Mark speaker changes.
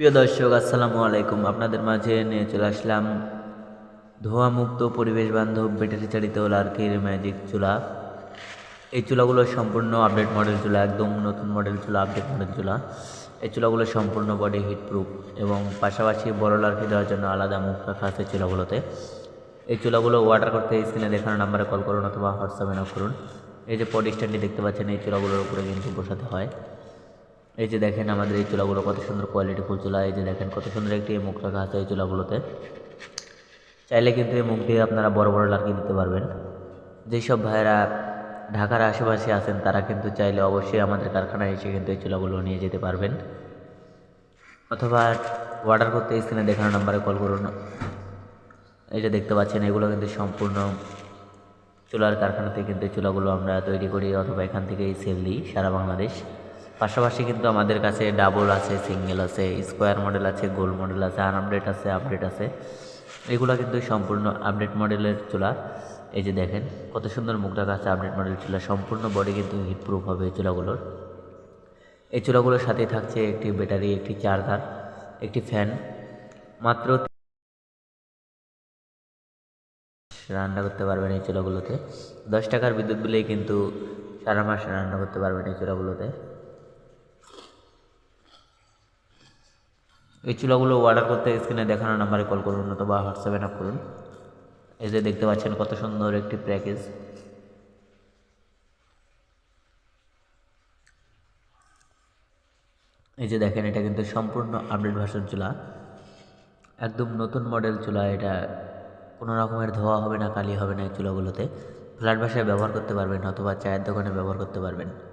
Speaker 1: প্রিয় দর্শক, আসসালামু আলাইকুম। আপনাদের মাঝে নিয়ে চলে আসলাম ধোঁয়ামুক্ত পরিবেশ বান্ধব ব্যাটারি চালিত লার্কির ম্যাজিক চুলা। এই চুলাগুলো সম্পূর্ণ আপডেট মডেল চুলা, একদম নতুন মডেল চুলা, আপডেট মডেল চুলা। এই চুলাগুলো সম্পূর্ণ বডি হিট প্রুফ এবং পাশাপাশি বড় লার্কি দেওয়ার জন্য আলাদা মুখ রাখা আছে চুলাগুলোতে। এই চুলাগুলো অর্ডার করতে স্ক্রিনে দেখানো নাম্বারে কল করুন অথবা হোয়াটসঅ্যাপে নক করুন। এই যে পডি স্ট্যান্ডটি দেখতে পাচ্ছেন, এই চুলাগুলোর উপরে কিন্তু বসাতে হয়। এই যে দেখেন আমাদের এই চুলাগুলো কত সুন্দর কোয়ালিটি ফুল চুলা। এই যে দেখেন কত সুন্দর একটি মুখ রাখা আছে এই চুলাগুলোতে। চাইলে কিন্তু এই মুখ দিয়ে আপনারা বড় বড় লার্কি দিতে পারবেন। যেসব ভাইয়েরা ঢাকার আশেপাশে আছেন, তারা কিন্তু চাইলে অবশ্যই আমাদের কারখানায় এসে কিন্তু এই চুলাগুলো নিয়ে যেতে পারবেন। অথবা অর্ডার করতে স্ক্রিনে দেখানো নাম্বারে কল করুন। এই যে দেখতে পাচ্ছেন, এগুলো কিন্তু সম্পূর্ণ চুলার কারখানাতে কিন্তু চুলাগুলো আমরা তৈরি করি, অথবা এখান থেকেই সেল দিই সারা বাংলাদেশ। পাশাপাশি কিন্তু আমাদের কাছে ডাবল আছে সিঙ্গেল আছে স্কোয়ার মডেল আছে গোল মডেল আছে আনআপডেট আছে আপডেট আছে। এগুলো কিন্তু সম্পূর্ণ আপডেট মডেলের চুলা। এই যে দেখেন, কত সুন্দর মুখটা আছে আপডেট মডেল চুলা। সম্পূর্ণ বডি কিন্তু হিট প্রুফ হবে এই চুলাগুলোর। এই চুলাগুলোর সাথে থাকছে একটি ব্যাটারি একটি চার্জার একটি ফ্যান মাত্র রান্না করতে পারবেন এই চুলাগুলোতে। দশ টাকার বিদ্যুৎ বিলেই কিন্তু সারা মাস রান্না করতে পারবেন এই চুলাগুলোতে। এই চুলাগুলো অর্ডার করতে স্ক্রিনে দেখানো নাম্বারে কল করুন অথবা হোয়াটসঅ্যাপে নাপ করুন। এই যে দেখতে পাচ্ছেন কত সুন্দর একটি প্যাকেজ এই যে দেখেন, এটা কিন্তু সম্পূর্ণ আপডেট ভার্সন চুলা। একদম নতুন মডেল চুলা, এটা কোনো রকমের ধোয়া হবে না, কালি হবে না এই চুলাগুলোতে। ফ্ল্যাট বাসায় ব্যবহার করতে পারবেন অথবা চায়ের দোকানে ব্যবহার করতে পারবেন।